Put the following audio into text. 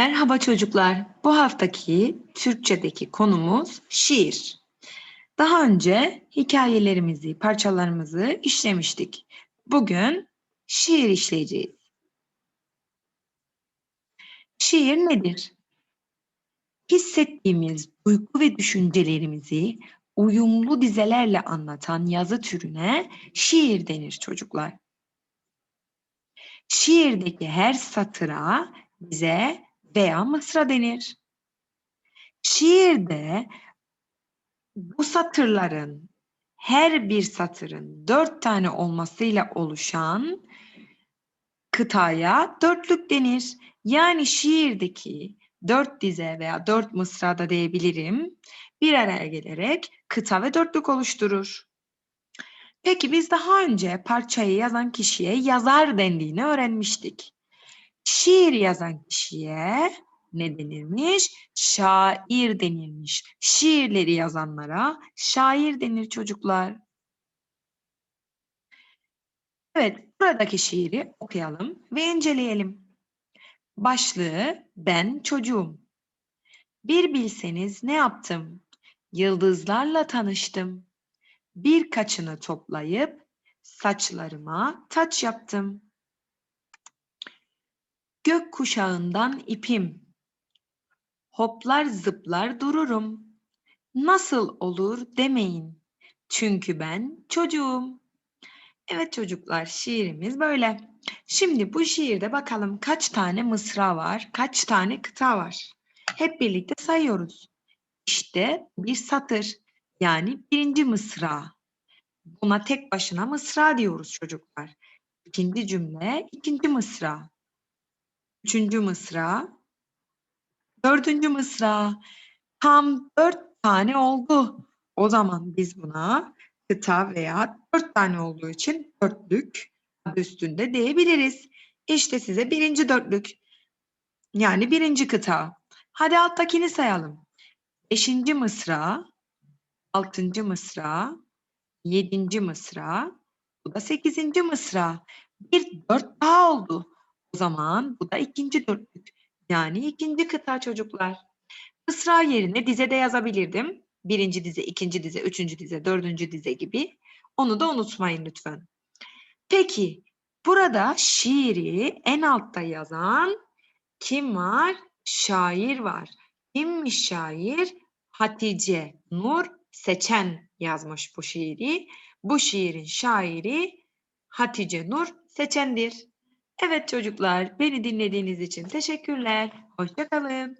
Merhaba çocuklar. Bu haftaki Türkçedeki konumuz şiir. Daha önce hikayelerimizi, parçalarımızı işlemiştik. Bugün şiir işleyeceğiz. Şiir nedir? Hissettiğimiz duygu ve düşüncelerimizi uyumlu dizelerle anlatan yazı türüne şiir denir çocuklar. Şiirdeki her satıra bize veya mısra denir. Şiirde bu satırların her bir satırın dört tane olmasıyla oluşan kıtaya dörtlük denir. Yani şiirdeki dört dize veya dört mısra da diyebilirim bir araya gelerek kıta ve dörtlük oluşturur. Peki biz daha önce parçayı yazan kişiye yazar dendiğini öğrenmiştik. Şiir yazan kişiye ne denirmiş? Şair denilmiş. Şiirleri yazanlara şair denir çocuklar. Evet, buradaki şiiri okuyalım ve inceleyelim. Başlığı Ben Çocuğum. Bir bilseniz ne yaptım? Yıldızlarla tanıştım. Birkaçını toplayıp saçlarıma taç yaptım. Gök kuşağından ipim. Hoplar zıplar dururum. Nasıl olur demeyin. Çünkü ben çocuğum. Evet çocuklar şiirimiz böyle. Şimdi bu şiirde bakalım kaç tane mısra var, kaç tane kıta var. Hep birlikte sayıyoruz. İşte bir satır yani birinci mısra. Buna tek başına mısra diyoruz çocuklar. İkinci cümle ikinci mısra. Üçüncü mısra. Dördüncü mısra. Tam dört tane oldu. O zaman biz buna kıta veya dört tane olduğu için dörtlük üstünde diyebiliriz. İşte size birinci dörtlük. Yani birinci kıta. Hadi alttakini sayalım. Beşinci mısra, altıncı mısra, yedinci mısra, bu da sekizinci mısra. Bir dört daha oldu. O zaman bu da ikinci dörtlük. Yani ikinci kıta çocuklar. Mısra yerine dize de yazabilirdim. Birinci dize, ikinci dize, üçüncü dize, dördüncü dize gibi. Onu da unutmayın lütfen. Peki burada şiiri en altta yazan kim var? Şair var. Kimmiş şair? Hatice Nur Seçen yazmış bu şiiri. Bu şiirin şairi Hatice Nur Seçen'dir. Evet çocuklar, beni dinlediğiniz için teşekkürler. Hoşça kalın.